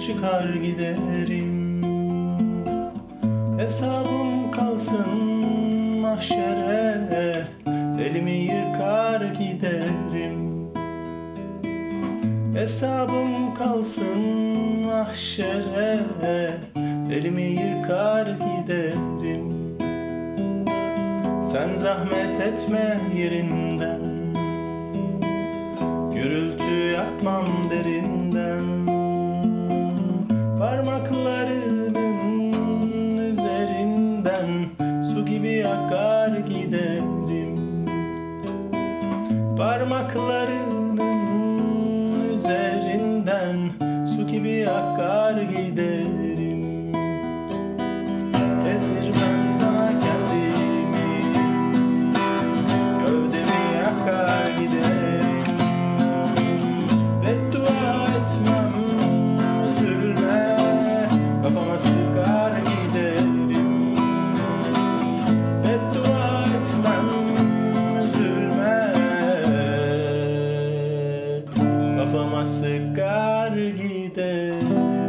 çıkar giderim. Hesabım kalsın mahşere. Elimi yıkar giderim. Hesabım kalsın mahşere. Elimi yıkar giderim. Sen zahmet etme yerinden. Gürültü akar giderim Parmaklarının üzerinden Su gibi akar kafama sıkar gider.